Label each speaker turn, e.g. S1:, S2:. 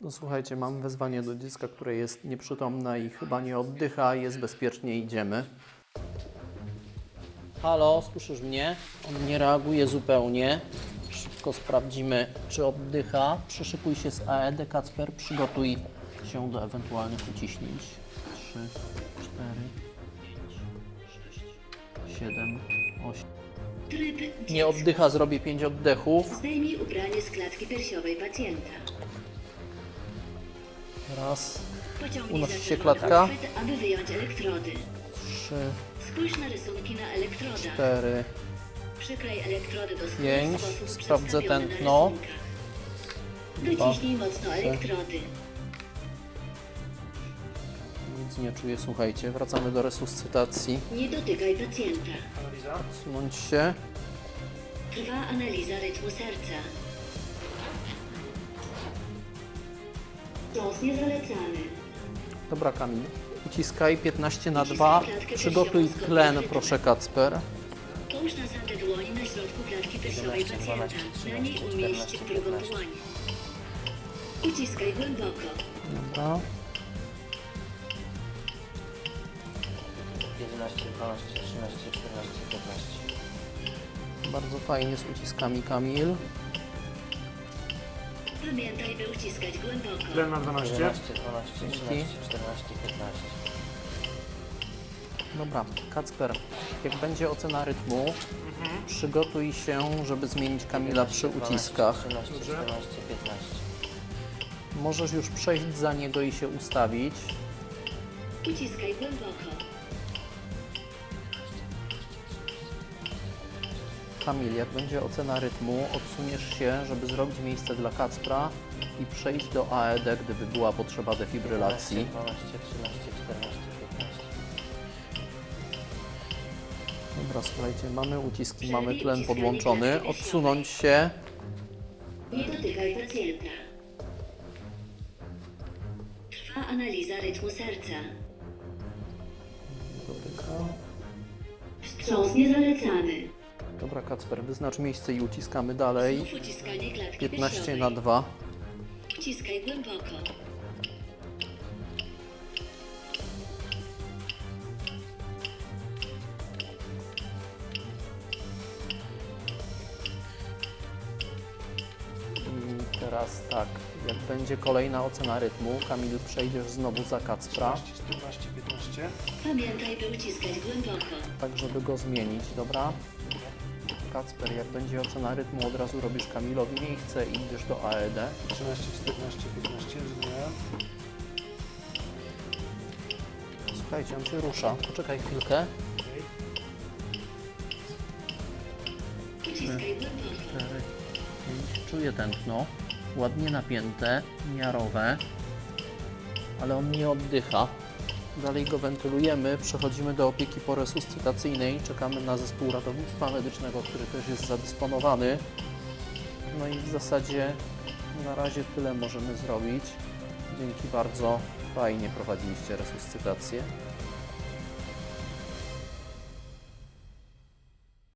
S1: No słuchajcie, mam wezwanie do dziecka, które jest nieprzytomne i chyba nie oddycha, jest bezpiecznie, idziemy. Halo, słyszysz mnie? On nie reaguje zupełnie. Szybko sprawdzimy, czy oddycha. Przyszykuj się z AED, Kacper, przygotuj się do ewentualnych uciśnięć. 3, 4, 5, 6, 7, 8.
S2: Tryb
S1: Nie oddycha, zrobię 5 oddechów.
S2: Zdejmij ubranie z klatki piersiowej pacjenta.
S1: Raz,
S2: Pociągnij
S1: Unosi się klatka.
S2: uchwyt, aby wyjąć elektrody.
S1: trzy,
S2: Spójrz na rysunki na elektrodach.
S1: cztery.
S2: Przyklej elektrody do skóry w
S1: Pięć.
S2: sposób
S1: Sprawdzę
S2: przedstawiony na
S1: tętno.
S2: rysunkach. Dociśnij mocno elektrody.
S1: Nic nie czuję, słuchajcie. Wracamy do resuscytacji.
S2: Nie dotykaj pacjenta.
S1: Odsunąć się.
S2: Trwa analiza rytmu serca. Niezalecany.
S1: Dobra, Kamil. Uciskaj 15 na 2. Przygotuj tlen, proszę, Kacper.
S2: Połóż na sandę dłoni na środku klatki piersiowej pacjenta. Na niej umieść drugą dłoń. Uciskaj głęboko.
S1: Dobra.
S3: 11, 12, 13, 14, 15.
S1: Bardzo fajnie z uciskami, Kamil.
S2: Pamiętaj, by uciskać głęboko.
S4: Tlen na 12.
S3: 11, 12, 13,
S1: Dzięki.
S3: 14, 15.
S1: Dobra, Kacper, jak będzie ocena rytmu, przygotuj się, żeby zmienić Kamila przy
S3: 12,
S1: uciskach.
S3: 13, 14, 15.
S1: Możesz już przejść za niego i się ustawić.
S2: Uciskaj głęboko.
S1: Kamil, jak będzie ocena rytmu, odsuniesz się, żeby zrobić miejsce dla Kacpra i przejść do AED, gdyby była potrzeba defibrylacji.
S3: 12, 13, 14, 15.
S1: Dobra, słuchajcie, mamy uciski, mamy tlen podłączony. Odsunąć się.
S2: Nie dotykaj pacjenta. Trwa analiza rytmu serca.
S1: Dotyka.
S2: Wstrząs niezalecany.
S1: Dobra, Kacper, wyznacz miejsce i uciskamy dalej.
S2: Znów uciskanie klatki
S1: 15
S2: piersiowej.
S1: na 2.
S2: Uciskaj głęboko.
S1: I teraz tak, jak będzie kolejna ocena rytmu, Kamil, przejdziesz znowu za Kacpra,
S4: 13, 14, 15.
S2: Pamiętaj, by uciskać głęboko.
S1: tak żeby go zmienić, dobra? Kacper, jak będzie ocena rytmu, od razu robisz Kamilowi miejsce i idziesz do AED.
S4: 13, 14, 15. Rozumiem.
S1: Słuchajcie, on się rusza. Poczekaj chwilkę.
S4: Okej.
S2: Uciskaj głęboko.
S1: 4, 5. Czuję tętno. Ładnie napięte, miarowe, ale on nie oddycha. Dalej go wentylujemy, przechodzimy do opieki poresuscytacyjnej, czekamy na zespół ratownictwa medycznego, który też jest zadysponowany. No i w zasadzie na razie tyle możemy zrobić. Dzięki bardzo, fajnie prowadziliście resuscytację.